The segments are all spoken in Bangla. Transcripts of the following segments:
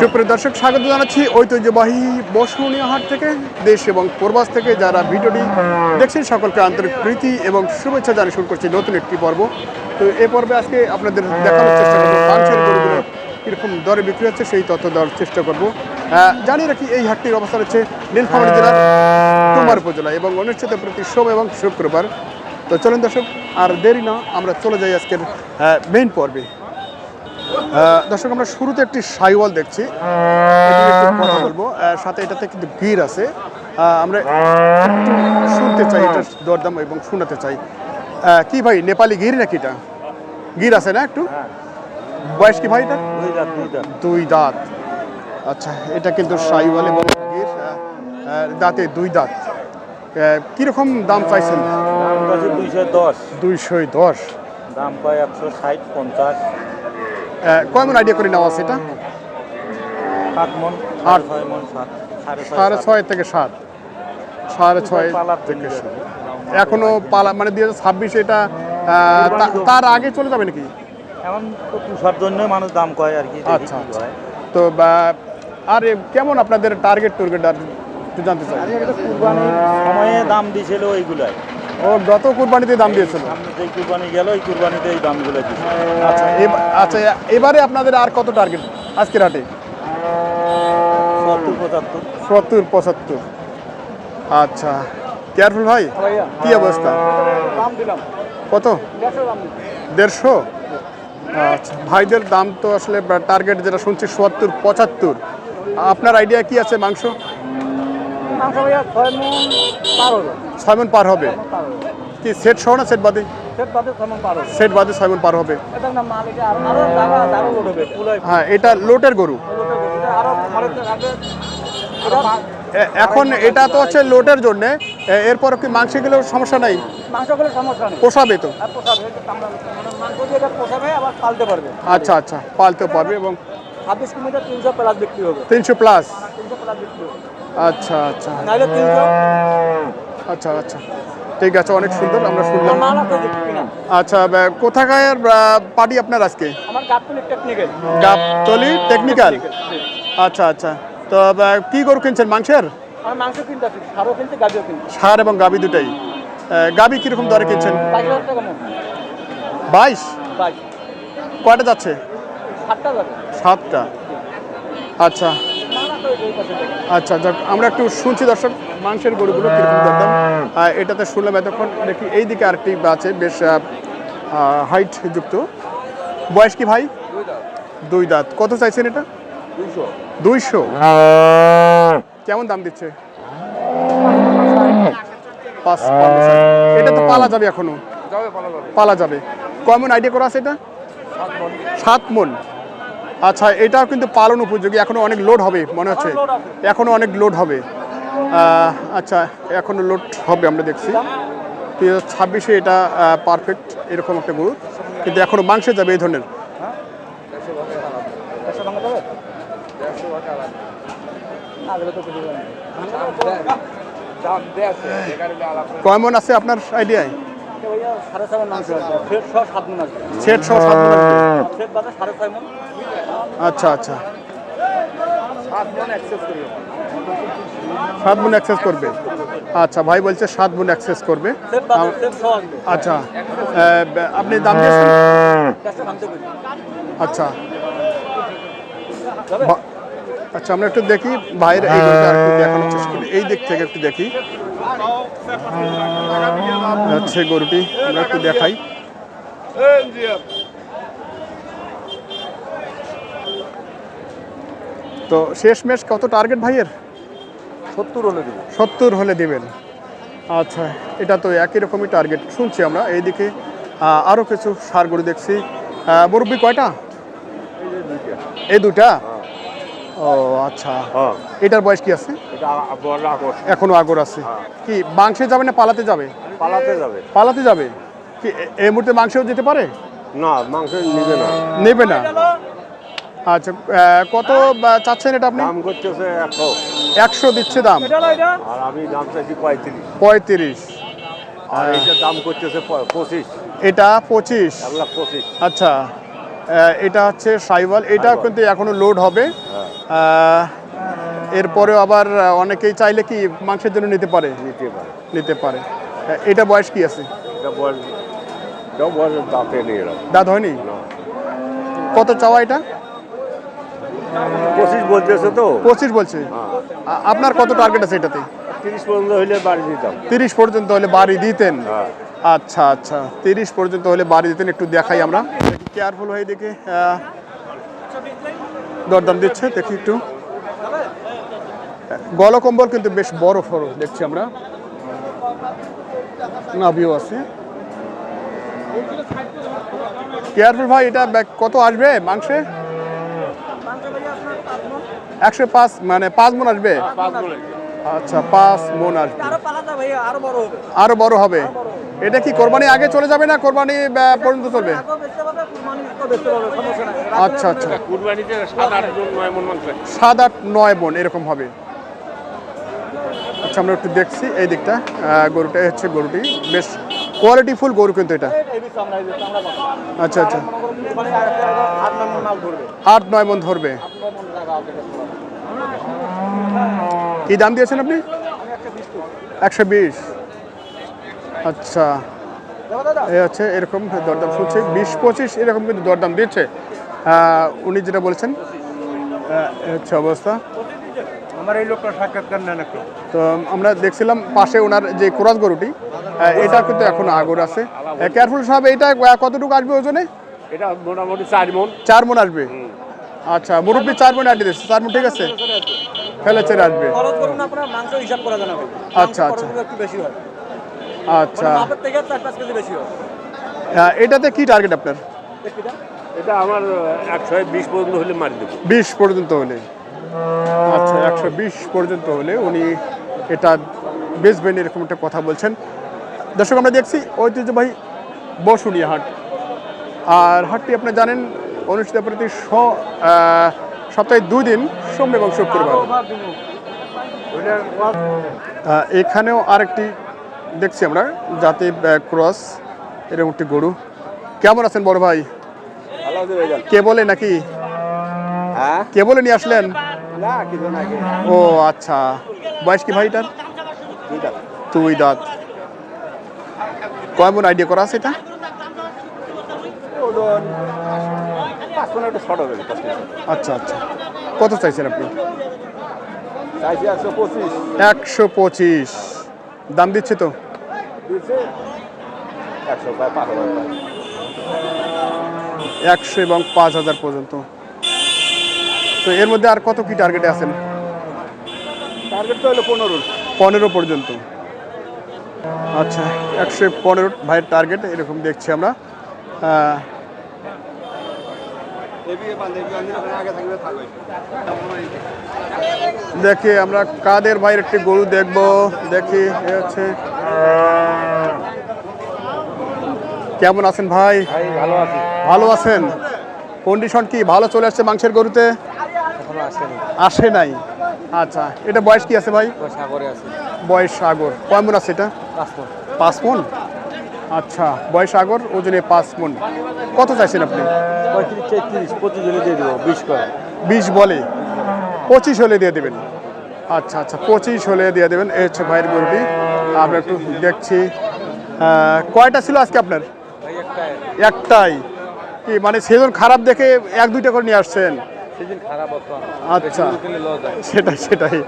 সুপ্রিয় দর্শক স্বাগত জানাচ্ছি ঐতিহ্যবাহী বসুনিয়া হাট থেকে দেশ এবং প্রবাস থেকে যারা ভিডিওটি দেখছেন সকলকে আন্তরিক প্রীতি এবং শুভেচ্ছা জানিয়ে শুরু করছি নতুন একটি পর্ব। তো এই পর্বে আজকে আপনাদের দেখানোর চেষ্টা করব গরুগুলো কীরকম দরে বিক্রি হচ্ছে সেই তথ্য দেওয়ার চেষ্টা করব। জানি রাখি এই হাটটির অবস্থান হচ্ছে নীলফামারী জেলার কুমার উপজেলা এবং অনুষ্ঠিত প্রতি সোম এবং শুক্রবার। তো চলুন দর্শক আর দেরি না আমরা চলে যাই আজকের মেইন পর্বে। দর্শক আমরা শুরুতে একটি সাইওয়াল দেখছি। কথা বলব। সাথে এটাতে কিন্তু গির আছে। আমরা শুনতে চাই এটার দরদাম এবং শোনাতে চাই। কি ভাই নেপালি গির নাকি এটা? গির আছে না একটু? বয়স কি ভাই এটা দুই দাঁত আচ্ছা এটা কিন্তু সাইওয়াল এবং গির দাঁতে দুই দাঁত। কীরকম দাম চাইছেন? দুইশো দশ। দুইশো দশ। দাম পায় একশো ষাট পঞ্চাশ। কয়মন আইডিয়া করে নেওয়া আছে এটা? মন আট। সাড়ে ছয় থেকে সাত। সাড়ে ছয় থেকে সাত। এখনও পালা মানে দুই হাজার ছাব্বিশ এটা তার আগে চলে যাবে নাকি? এখন তো তুষার জন্য মানুষ দাম কয় আর কি আচ্ছা আচ্ছা। তো বা- আর কেমন আপনাদের টার্গেট টুর্গেট আর জানতে চাই। সময়ে দাম দিয়েছিল ওইগুলাই। ও গত কুরবানিতে দাম দিয়েছিল? কুরবানি গেল ওই কুরবানিতে এই দামগুলো আচ্ছা এব- আচ্ছা এবারে আপনাদের আর কত টার্গেট আজকের হাটে? সত্তর পঁচাত্তর। সত্তর পঁচাত্তর। আচ্ছা কেয়ারফুল ভাই কি অবস্থা? কত? দেড়শো আচ্ছা ভাইদের দাম তো আসলে টার্গেট যেটা শুনছি সত্তর পঁচাত্তর। আপনার আইডিয়া কি আছে মাংস? মাংস ভাইয়া ছয় মন ছয় মন পার হবে। কি সেট সহ না সেট বাদে? সেট বাদে ছয় মন পার হবে। হ্যাঁ এটা লোটের গরু। এখন এটা তো হচ্ছে লোটের জন্য। এরপর কি মাংস গেলেও সমস্যা নাই? পোষাবে তো। আমরা মানে আচ্ছা আচ্ছা পালতে পারবে এবং ছাব্বিশ কিলোমিটার তিনশো প্লাস বিক্রি হবে। তিনশো প্লাস তিনশো প্লাস বিক্রি হবে। আচ্ছা আচ্ছা। নাহলে তিনশো আচ্ছা আচ্ছা। ঠিক আছে অনেক সুন্দর আমরা শুনলাম। আচ্ছা কোথাকার পার্টি আপনার আজকে? আমার গাবতলি টেকনিক্যাল গাবতলি টেকনিক্যাল আচ্ছা আচ্ছা। তো কি গরু কিনছেন মাংসের? মাংস কিনতে সারও কিনতে গাবিও কিনতে সার এবং গাবি দুটাই। গাবি কীরকম দরে কিনছেন? বাইশ। কয়টা যাচ্ছে? সাতটা সাতটা? আচ্ছা। আচ্ছা যাক আমরা একটু শুনছি দর্শক মাংসের গরুগুলো কীরকম দরদাম এটাতে শুনলাম এতক্ষণ দেখি এইদিকে আরেকটি আছে বেশ হাইট যুক্ত। বয়স কি ভাই? দুই দাঁত। কত চাইছেন এটা? দুইশো। দুইশো? কেমন দাম দিচ্ছে? এটা তো পালা যাবে এখনও। পালা যাবে। পালা যাবে। কয়মন আইডিয়া করা আছে এটা? সাত মন। আচ্ছা এটাও কিন্তু পালন উপযোগী। এখনও অনেক লোড হবে মনে হচ্ছে। load আছে। এখনও অনেক লোড হবে। আচ্ছা এখনও লোড হবে আমরা দেখছি। দুই হাজার ছাব্বিশে এটা পারফেক্ট এরকম একটা গরু। কিন্তু এখনও মাংসে যাবে এই ধরনের। একশো টাকা যাবে না গেলে তো কিছু যাবে কয় মন আছে আপনার আইডিয়ায় সাত সেট সহ মন আচ্ছা আচ্ছা। সাত মন অ্যাক্সেস করবে। আচ্ছা ভাই বলছে সাত গুণ অ্যাক্সেস করবে। আচ্ছা আপনি দাম আচ্ছা। আচ্ছা আমরা একটু দেখি ভাইয়ের এই গরুটা দেখানোর চেষ্টা করি। এই দিক থেকে একটু দেখি। হচ্ছে গরুটি আমরা একটু দেখাই। তো শেষ মেশ কত টার্গেট ভাইয়ের? সত্তর হলে দেবো সত্তর হলে দেবেন। আচ্ছা এটা তো একই রকমই টার্গেট শুনছি আমরা এইদিকে আরও কিছু সার গরু দেখছি। মুরব্বি কয়টা? এই দুটা ও আচ্ছা। হ্যাঁ। এটার বয়স কি আছে? এটা এখনও আগর আছে। কি মাংসে যাবে না পালাতে যাবে? পালাতে যাবে। পালাতে যাবে? কি এই মুহূর্তে মাংসেও যেতে পারে? না মাংস নিবে না। নেবে না। আচ্ছা কত চাচ্ছেন এটা আপনি? দাম করতেছে একশো। একশো দিচ্ছে দাম। আর আমি দাম চাইছি পঁয়ত্রিশ। পঁয়ত্রিশ। আর এইটার দাম করতেছে পঁচিশ। এটা পঁচিশ। এক লাখ পঁচিশ। আচ্ছা এটা হচ্ছে সাইওয়াল। এটা কিন্তু এখনও লোড হবে। হ্যাঁ এরপরেও আবার অনেকেই চাইলে কি মাংসের জন্য নিতে পারে? নিতে পারে। নিতে পারে। এটা বয়স কি আছে? দাঁতে হয়নি? কত চাওয়া এটা? পঁচিশ বলতেছে তো। পঁচিশ বলছে। আপনার কত টার্গেট আছে এটাতে? তিরিশ পর্যন্ত হইলে বাড়ি দিতাম। তিরিশ পর্যন্ত হলে বাড়ি দিতেন? হ্যাঁ। আচ্ছা আচ্ছা। তিরিশ পর্যন্ত হলে বাড়ি দিতেন একটু দেখাই আমরা। কেয়ারফুল হয়ে দেখে। দরদাম দিচ্ছে দেখি একটু। গলকম্বল কিন্তু বেশ বড় ফড় দেখছি আমরা। নাভিও আছে। কেয়ারফুল ভাই এটা কত আসবে মাংসে? একশো পাঁচ মানে পাঁচ মন আসবে? আচ্ছা পাঁচ মন আসবে। আরও বড় হবে? আরও বড় হবে। এটা কি কোরবানি আগে চলে যাবে না কোরবানি পর্যন্ত চলবে? আচ্ছা আচ্ছা। সাত আট নয় মন বোন এরকম হবে। আচ্ছা আমরা একটু দেখছি এই দিকটা। আহ, গরুটাই হচ্ছে গরুটি। বেশ কোয়ালিটিফুল গরু কিন্তু এটা। আচ্ছা আচ্ছা। মনে আট নয় মন ধরবে। কি দাম দিয়েছেন আপনি? একশো বিশ। আচ্ছা। এই হচ্ছে এরকম দরদাম শুনছি। বিশ পঁচিশ এরকম কিন্তু দরদাম দিচ্ছে উনি যেটা বলছেন হচ্ছে অবস্থা। আমার এই লোকটা সাক্ষাৎকার নেন একটু। তো আমরা দেখছিলাম পাশে ওনার যে কোরাস গরুটি এটা কিন্তু এখন আগর আছে। কেয়ারফুল সাহেব এটা কতটুকু আসবে ওজনে? এটা মোটামুটি চার মন। চার মন আসবে? আচ্ছা মুরব্বী চার মন আটি দিচ্ছে চার মন ঠিক আছে? ফেলেছে আসবে। খরচ করুন আপনার মাংস হিসাব করা জানা ভাই আচ্ছা, আচ্ছা। হয় আচ্ছা। মানে হয় এটাতে কি টার্গেট আপনার? এটা আমার একশো বিশ পর্যন্ত হলে মারি দেবো। বিশ পর্যন্ত হলে। আচ্ছা একশো বিশ পর্যন্ত হলে উনি এটা বেচবেন এরকম একটা কথা বলছেন। দর্শক আমরা দেখছি ঐতিহ্যবাহী বসুনিয়া হাট। আর হাটটি আপনি জানেন অনুষ্ঠিত প্রতি সপ্তাহে দুই দিন সোম এবং শুক্রবার। এখানেও আরেকটি দেখছি আমরা জাতি ক্রস এরকম একটি গরু। কেমন আছেন বড় ভাই? কে বলে নাকি? হ্যাঁ? কে বলে নিয়ে আসলেন? ও আচ্ছা। বয়স কি ভাইটার? তুই দাঁত। কয় মন আইডিয়া করা আছে এটা? আচ্ছা আচ্ছা। কত চাইছেন আপনি? একশো পঁচিশ। দাম দিচ্ছে তো? একশো এবং পাঁচ হাজার পর্যন্ত। তো এর মধ্যে আর কত কি টার্গেটে আছেন? টার্গেট তো হলো পনেরো। পনেরো পর্যন্ত। আচ্ছা একশো পনেরো ভাইয়ের টার্গেট এরকম দেখছি আমরা। দেখি আমরা কাদের ভাইয়ের একটি গরু দেখব। দেখি হচ্ছে কেমন আছেন ভাই? ভালো আছি। ভালো আছেন? কন্ডিশন কি? ভালো চলে আসছে মাংসের গরুতে? আসে নাই। আচ্ছা এটা বয়স কি আছে ভাই? বয়স সাগর কেমন আছে এটা? পাঁচ মন? আচ্ছা বয়স সাগর ওজনে পাঁচ মন। কত চাইছেন আপনি? পঁয়ত্রিশ পঁচিশ জনে দিয়ে দেবো বিশ করে। বিশ বলে? পঁচিশ হলে দিয়ে দেবেন। আচ্ছা আচ্ছা পঁচিশ হলে দিয়ে দেবেন। এই হচ্ছে ভাইয়ের গরুটি আমরা একটু দেখছি। কয়টা ছিল আজকে আপনার? একটাই। কি মানে সেজন খারাপ দেখে এক দুইটা করে নিয়ে আসছেন? আচ্ছা। সেটাই সেটাই।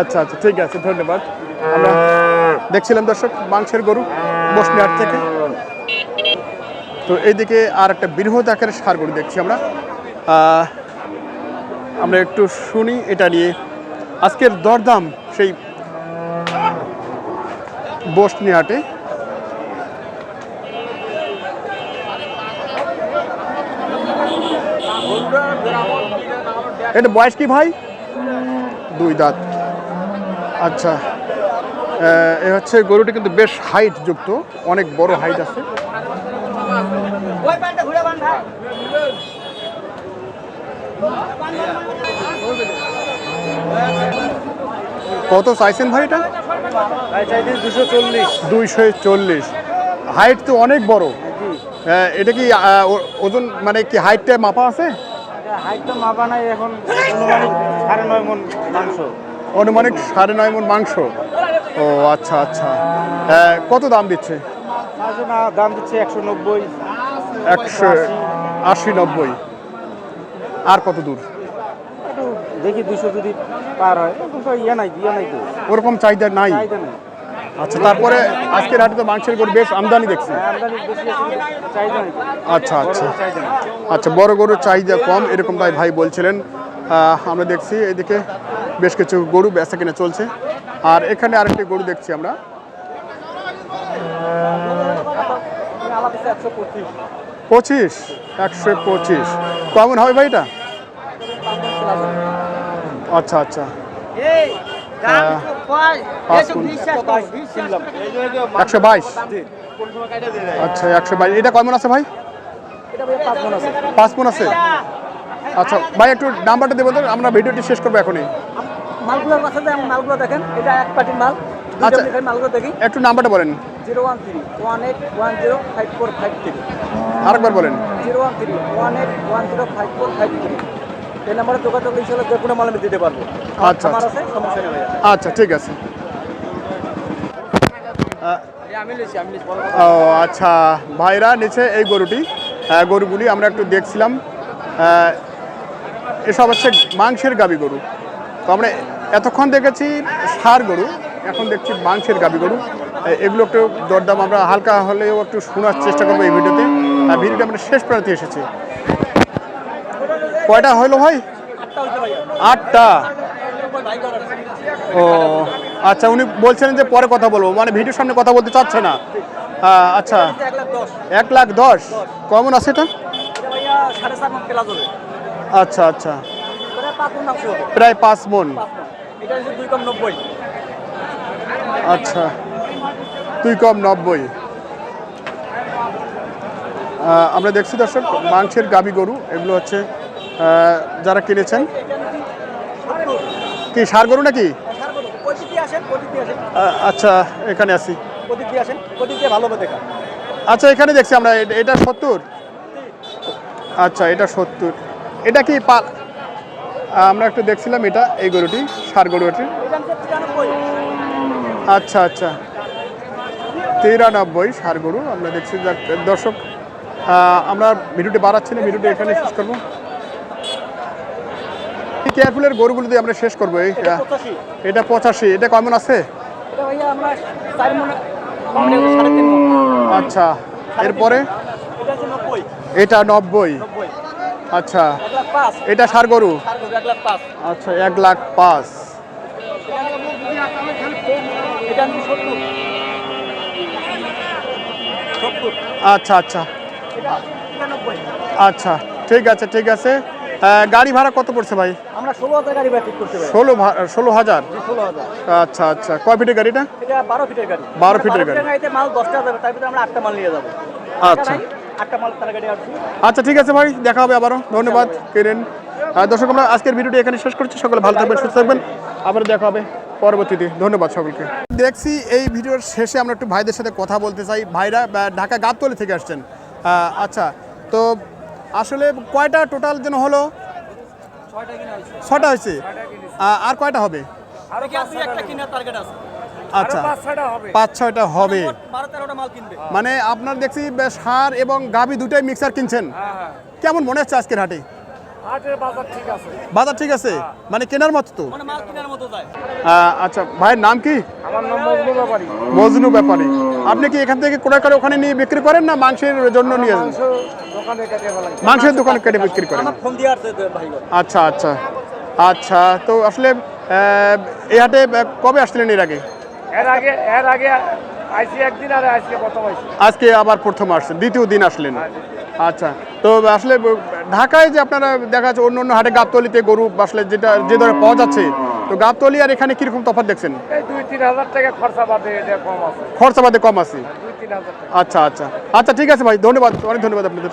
আচ্ছা আচ্ছা ঠিক আছে ধন্যবাদ। আমরা দেখছিলাম দর্শক মাংসের গরু বসনিহাট থেকে। তো এইদিকে আর একটা বৃহৎ আকারের সার গরু দেখছি আমরা। আমরা একটু শুনি এটা নিয়ে। আজকের দরদাম সেই বসনিহাটে এটা বয়স কি ভাই? দুই দাঁত। আচ্ছা এ হচ্ছে গরুটি কিন্তু বেশ হাইট যুক্ত, অনেক বড় হাইট আছে। ওই প্যান্টটা ঘুরে বান ভাই কত চাইছেন ভাই এটা? দুশো চল্লিশ দুইশো চল্লিশ। হাইট তো অনেক বড়। আহ, এটা কি ওজন মানে কি হাইটটা মাপা আছে? অনুমানিক সাড়ে নয় মন মাংস। ও আচ্ছা আচ্ছা। আহ, কত দাম দিচ্ছে? না দাম দিচ্ছে একশো নব্বই একশো আশি নব্বই। আর কত দূর? দেখি দুশো যদি পার হয় ইয়ে নাই ইয়ে নাই তো। ওরকম চাহিদা নাই? আচ্ছা তারপরে আজকের হাটে তো মাংসের গরু বেশ আমদানি দেখছি। তো। আচ্ছা আচ্ছা। আচ্ছা বড় গরুর চাহিদা কম এরকম তাই ভাই বলছিলেন। আমরা দেখছি এদিকে বেশ কিছু গরু বেচা কিনা চলছে। আর এখানে আরেকটি গরু দেখছি আমরা। পঁচিশ। একশো পঁচিশ। কেমন হবে ভাই এটা আচ্ছা আচ্ছা। এই দাম পাঁচ কুইন্টাল। একশো বাইশ? আচ্ছা একশো বাইশ। এটা কেমন আছে ভাই? এটা পাঁচ মন আছে। পাঁচ মন আছে? আচ্ছা ভাই একটু নাম্বারটা দেবো তো আমরা ভিডিওটি শেষ করব এখনই। মালগুলোর কাছে মালগুলো দেখেন। এটা এক পাটির মাল। আচ্ছা। আচ্ছা মালগুলো দেখি। একটু নাম্বারটা বলেন। Zero one three one eight one zero five four five three. আরেকবার বলেন। Zero one three one eight one zero five four five three. এই নাম্বারে যোগাযোগ ইনশাল্লাহ যে কোনো মাল আমি দিতে পারব। আচ্ছা, আমার আচ্ছা। আছে সমস্যা নেই আচ্ছা ঠিক আছে। ও আচ্ছা। ভাইরা নিচে এই গরুটি। গরুগুলি আমরা একটু দেখছিলাম। এসব হচ্ছে মাংসের গাবি গরু। তো আমরা এতক্ষণ দেখেছি সার গরু এখন দেখছি মাংসের গাবি গরু। এগুলো একটু দরদাম আমরা হালকা হলেও একটু শোনার চেষ্টা করব এই ভিডিওতে। আর ভিডিওটা আমরা শেষ প্রান্তে এসেছি। কয়টা হলো ভাই? আটটা। ও আচ্ছা উনি বলছেন যে পরে কথা বলব। মানে ভিডিওর সামনে কথা বলতে চাচ্ছে না। আচ্ছা। এক লাখ দশ। কেমন আছে এটা? আচ্ছা আচ্ছা। প্রায় পাঁচ মন। হচ্ছে দুই কম নব্বই। আমরা দেখছি দর্শক, মাংসের গাবি গরু, এগুলো হচ্ছে যারা কিনেছেন। কি, সার গরু নাকি? আচ্ছা এখানে দেখা আচ্ছা এখানে দেখছি আমরা এটা সত্তর? আচ্ছা এটা সত্তর। এটা কি পা আমরা একটু দেখছিলাম এটা, এই গরুটি, সার গরু এটি এটা হচ্ছে তিরানব্বই আচ্ছা আচ্ছা। তিরানব্বই সার গরু। আমরা দেখছি দর্শক আমরা ভিডিওটি বাড়াচ্ছি না ভিডিওটি এখানে শেষ করব। কেয়ারফুলের গরুগুলো দিয়ে আমরা শেষ করব এটা পঁচাশি। এটা কেমন আছে? আচ্ছা এরপরে? এটা নব্বই। আচ্ছা এটা সার গরু? আচ্ছা এক লাখ পাঁচ এটা হচ্ছে সত্তর সত্তর আচ্ছা আচ্ছা। আচ্ছা ঠিক আছে ঠিক আছে। গাড়ি ভাড়া কত পড়ছে ভাই? আমরা ষোলো হাজার গাড়ি ব্যাটিক করতে ষোলো ষোলো হাজার? আচ্ছা আচ্ছা। কয় ফিটের গাড়িটা? বারো ফিটের গাড়ি। 12 ফিটের গাড়ি। মাল দশটা যাবে তার ভিতরে আমরা আটটা মাল নিয়ে যাব। আচ্ছা। আসবে। আচ্ছা ঠিক আছে ভাই দেখা হবে আবারও। ধন্যবাদ কিরেন। দর্শক আমরা আজকের ভিডিওটি এখানে শেষ করছি। সকলে ভালো থাকবেন সুস্থ থাকবেন। আবার দেখা হবে। পরবর্তীতে ধন্যবাদ সকলকে। দেখছি এই ভিডিওর শেষে আমরা একটু ভাইদের সাথে কথা বলতে চাই। ভাইরা ঢাকা গাবতলি থেকে আসছেন। আচ্ছা তো আসলে কয়টা টোটাল যেন হলো? ছটা হয়েছে। আর কয়টা হবে? আরও কি আছে একটা কিনার টার্গেট আছে আচ্ছা পাঁচ ছয়টা হবে। কিনবে। মানে আপনার দেখছি সার এবং গাবি দুটাই মিক্সার কিনছেন। কেমন মনে হচ্ছে আজকের হাটে? বাজার ঠিক আছে। বাজার ঠিক আছে? মানে কেনার মতো তো? মানে মাল কেনার মতো যায়। আহ, আচ্ছা ভাইয়ের নাম কি? আমার নাম মজনু ব্যাপারী। মজনু ব্যাপারী। আপনি কি এখান থেকে কোড়া করে ওখানে নিয়ে বিক্রি করেন না মাংসের জন্য নিয়ে যান? মাংস দোকানে কেটে ফেলাই মাংসের দোকানে কেটে বিক্রি করেন? আমার ফোন দিয়ে আসছে ভাই। আচ্ছা আচ্ছা। আচ্ছা তো আসলে এই হাটে কবে আসছিলেন এর আগে? এর আগে এর আগে আইসি একদিন আর আজকে প্রথম আজকে আবার প্রথম আসছেন দ্বিতীয় দিন আসলেন। আচ্ছা তো আসলে ঢাকায় যে আপনারা দেখা যাচ্ছে অন্য অন্য হাটে গাবতলিতে গরু আসলে যেটা যে ধরে পাওয়া যাচ্ছে তো গাবতলি আর এখানে কীরকম তফাৎ দেখছেন? খরচা বাদে কম আছে। আচ্ছা আচ্ছা। আচ্ছা ঠিক আছে ভাই ধন্যবাদ অনেক ধন্যবাদ আপনাদের।